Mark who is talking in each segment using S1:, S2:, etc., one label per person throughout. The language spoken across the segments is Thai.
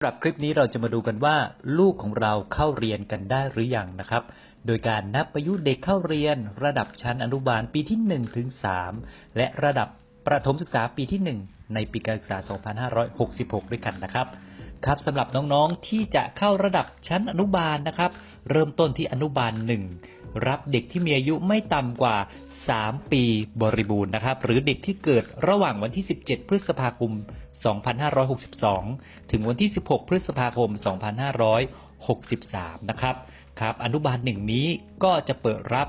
S1: สำหรับคลิปนี้เราจะมาดูกันว่า ลูกของเราเข้าเรียนกันได้หรือยังนะครับ โดยการนับอายุเด็กเข้าเรียน ระดับชั้นอนุบาลปีที่1ถึง3และระดับประถมศึกษาปีที่ 1 ในปีการศึกษา 2566 ด้วยกันนะครับครับสำหรับน้องๆที่จะเข้าระดับชั้นอนุบาลนะครับ เริ่มต้นที่อนุบาล 1 รับเด็กที่มีอายุไม่ต่ำกว่า 3 ปีบริบูรณ์นะครับ หรือเด็กที่เกิดระหว่างวันที่ 17 พฤษภาคม 2562 ถึงวันที่ 16 พฤษภาคม 2563 นะครับ ครับ อนุบาลหนึ่งนี้ก็จะเปิดรับ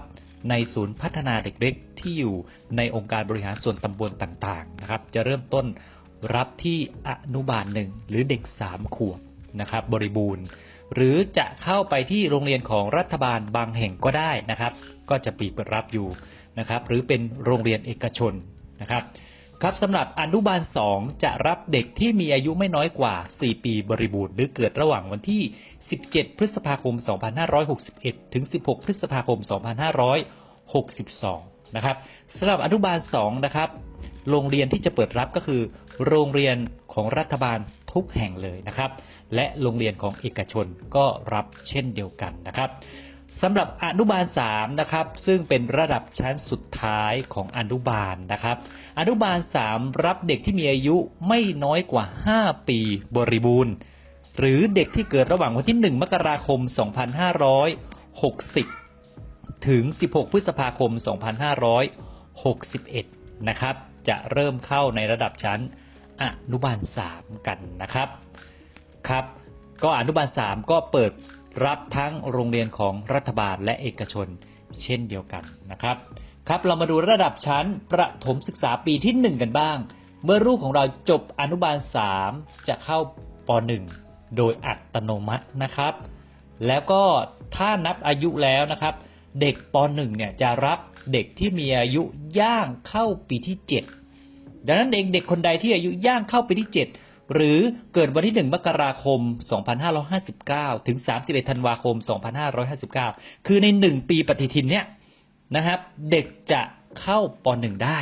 S1: ในศูนย์พัฒนาเด็กเล็กที่อยู่ในองค์การบริหารส่วนตำบลต่างๆ นะครับ จะเริ่มต้นรับที่อนุบาลหนึ่งหรือเด็ก 3 ขวบนะครับ บริบูรณ์ หรือจะเข้าไปที่โรงเรียนของรัฐบาลบางแห่งก็ได้นะครับ ก็จะปีเปิดรับอยู่นะครับ หรือเป็นโรงเรียนเอกชนนะครับ ครับสำหรับอนุบาล 2 จะรับเด็กที่มีอายุไม่น้อยกว่า 4 ปีบริบูรณ์หรือเกิดระหว่างวันที่ 17 พฤษภาคม 2561 ถึง 16 พฤษภาคม 2562 นะครับสำหรับอนุบาล 2 นะครับ โรงเรียนที่จะเปิดรับก็คือ โรงเรียนของรัฐบาลทุกแห่งเลยนะครับ และโรงเรียนของเอกชนก็รับเช่นเดียวกันนะครับ สำหรับอนุบาล3นะครับซึ่งเป็นระดับชั้นสุดท้ายของอนุบาลนะครับ อนุบาล 3 รับเด็กที่มีอายุไม่น้อยกว่า 5 ปีบริบูรณ์ หรือเด็กที่เกิดระหว่างวันที่ 1 มกราคม 2560 ถึง 16 พฤษภาคม 2561 นะครับ จะเริ่มเข้าในระดับชั้นอนุบาล 3 กันนะครับครับ ก็อนุบาล 3 ก็เปิด รับทั้งโรงเรียนของรัฐบาลและเอกชนเช่นเดียวกันนะครับ ครับเรามาดูระดับชั้นประถมศึกษาปีที่ 1 กันบ้าง เมื่อลูกของเราจบอนุบาล 3 จะเข้าป .1 โดยอัตโนมัตินะครับ แล้วก็ถ้านับอายุแล้วนะครับ เด็กป .1 เนี่ยจะรับเด็กที่มีอายุย่างเข้าปีที่ 7 ดังนั้นเองเด็กคนใดที่อายุย่างเข้าปีที่ 7 หรือเกิดวันที่ 1 มกราคม 2559 ถึง 31 ธันวาคม 2559 คือใน 1 ปีปฏิทินเนี่ยนะครับ เด็กจะเข้าป .1 ได้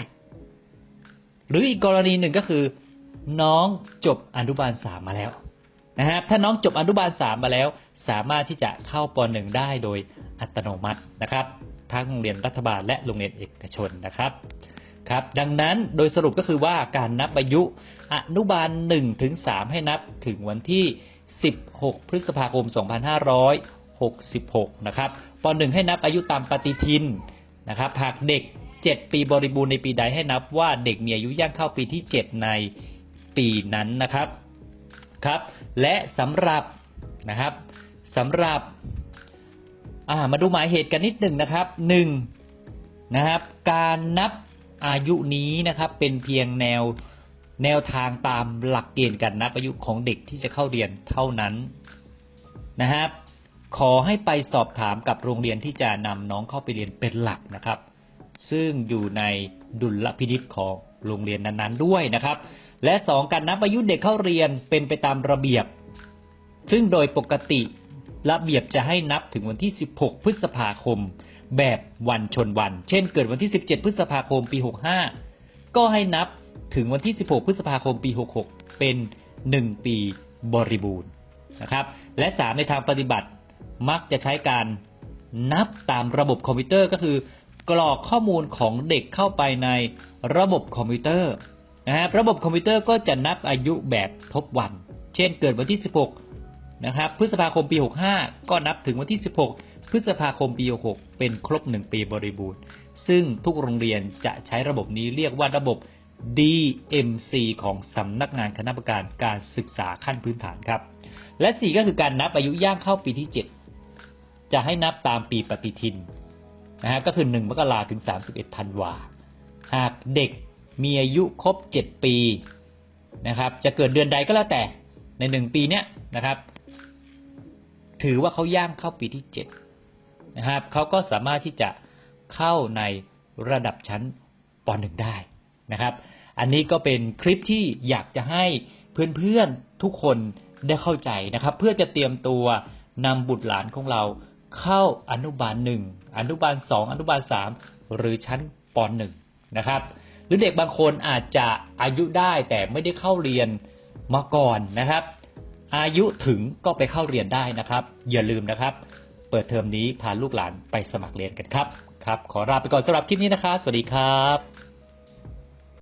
S1: หรืออีกกรณีหนึ่งก็คือ น้องจบอนุบาล 3 มาแล้วนะครับ ถ้าน้องจบอนุบาล 3 มาแล้ว สามารถที่จะเข้าป .1 ได้โดยอัตโนมัตินะครับ ทั้งโรงเรียนรัฐบาลและโรงเรียนเอกชนนะครับ ครับ ดังนั้นโดยสรุปก็คือว่าการนับอายุอนุบาล1ถึง3ให้นับถึงวันที่ 16 พฤษภาคม 2566 นะครับป .1 ให้นับอายุตามปฏิทินนะครับหากเด็ก 7 ปีบริบูรณ์ในปีใดให้นับว่าเด็กมีอายุย่างเข้าปีที่ 7 ในปีนั้นนะครับครับ และสำหรับนะครับสำหรับมาดูหมายเหตุกันนิดหนึ่งนะครับหนึ่งนะครับ การนับ อายุนี้นะครับเป็นเพียงแนวแนวทางตามหลักเกณฑ์การนับอายุของเด็กที่จะเข้าเรียนเท่านั้นนะครับขอให้ไปสอบถามกับโรงเรียนที่จะนำน้องเข้าไปเรียนเป็นหลักนะครับ ซึ่งอยู่ในดุลพินิษของโรงเรียนนั้นๆด้วยนะครับ และสองการนับอายุเด็กเข้าเรียนเป็นไปตามระเบียบ ซึ่งโดยปกติระเบียบจะให้นับถึงวันที่ 16 พฤษภาคม แบบวันชนวัน เช่นเกิดวันที่ 17 พฤษภาคมปี 65 ก็ให้นับถึงวันที่ 16 พฤษภาคมปี 66 เป็น 1 ปีบริบูรณ์นะครับ และ 3 ในทางปฏิบัติมักจะใช้การนับตามระบบคอมพิวเตอร์ก็คือ กรอกข้อมูลของเด็กเข้าไปในระบบคอมพิวเตอร์นะครับระบบคอมพิวเตอร์ก็จะนับอายุแบบทบวัน เช่นเกิดวันที่ 16 นะครับ พฤษภาคมปี 65 ก็นับถึงวันที่ 16 พฤษภาคมปี66เป็นครบ 1 ปีบริบูรณ์ ซึ่งทุกโรงเรียนจะใช้ระบบนี้เรียกว่าระบบ DMC ของสำนักงานคณะกรรมการการศึกษาขั้นพื้นฐานครับ และ 4 ก็คือการนับอายุย่างเข้าปีที่ 7 จะให้นับตามปีปฏิทินนะฮะก็คือ 1 มกราถึง 31ธันวาหากเด็กมีอายุครบ 7 ปีนะครับ จะเกิดเดือนใดก็แล้วแต่ใน 1 ปีเนี้ยนะครับ ถือว่าเขาย่างเข้าปีที่ 7 นะครับเขาก็สามารถที่จะเข้าในระดับชั้นป .1 ได้นะครับ อันนี้ก็เป็นคลิปที่อยากจะให้เพื่อนๆทุกคนได้เข้าใจนะครับ เพื่อจะเตรียมตัวนำบุตรหลานของเราเข้าอนุบาลหนึ่งอนุบาลสองอนุบาลสามหรือชั้นปหนึ่งนะครับ หรือเด็กบางคนอาจจะอายุได้แต่ไม่ได้เข้าเรียนมาก่อนนะครับ อายุถึงก็ไปเข้าเรียนได้นะครับ อย่าลืมนะครับ เปิดเทอมนี้พาลูกหลานไปสมัครเรียนกันครับ ครับ ขอลาไปก่อนสำหรับคลิปนี้นะคะ สวัสดีครับ